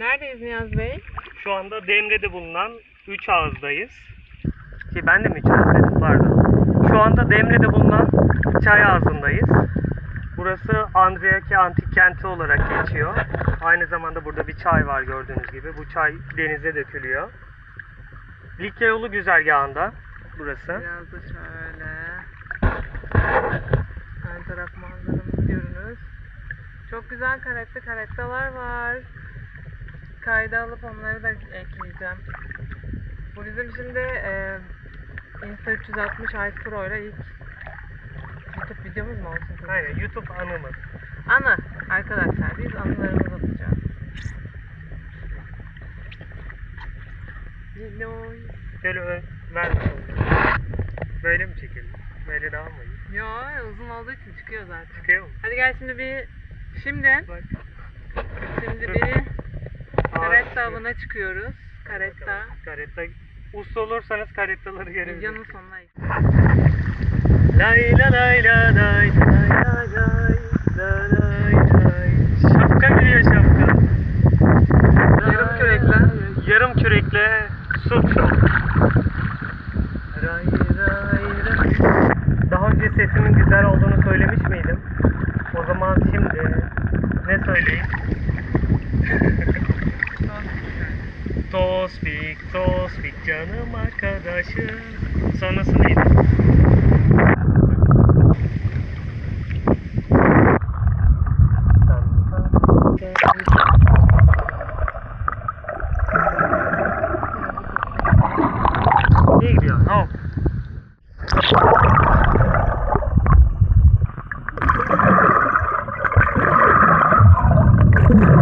Neredeyiz Niyaz Bey? Şu anda Demre'de bulunan 3 ağızdayız. Ki ben de mi 3 ağız dedim pardon. Şu anda Demre'de bulunan çay ağzındayız. Burası Andriyaki Antik Kenti olarak geçiyor. Aynı zamanda burada bir çay var gördüğünüz gibi. Bu çay denize dökülüyor. Likya yolu güzergahında burası. Biraz da şöyle. Ön taraf manzaramız görünür. Çok güzel karette karettalar var. Kayda alıp onları da ekleyeceğim. Bu bizim şimdi e, Insta 360 Ice Pro ile ilk YouTube videomuz mu olsun? kızım? Aynen YouTube anımız. Anı arkadaşlar biz anılarımızı atacağız. Linoy. Şöyle ön, ver. Böyle mi çekelim? Böyle daha mı iyi? Ya uzun olduğu için çıkıyor zaten. Çıkıyor mu? Hadi gel şimdi bir şimdi Bak. şimdi bir karetta avına çıkıyoruz. Karetta. Karetta. Usta olursanız karettaları Videonun görebilirsiniz. sonuna Lay la lay la lay lay la lay la lay lay. Şapka geliyor şapka. Yarım kürekle. Yarım kürekle su çok. Ray ray ray. Daha önce sesimin güzel olduğunu söylemiş Tospik, Tospik canım arkadaşım. Sonrası neydi? Nereye gidiyorsun? Hop. Thank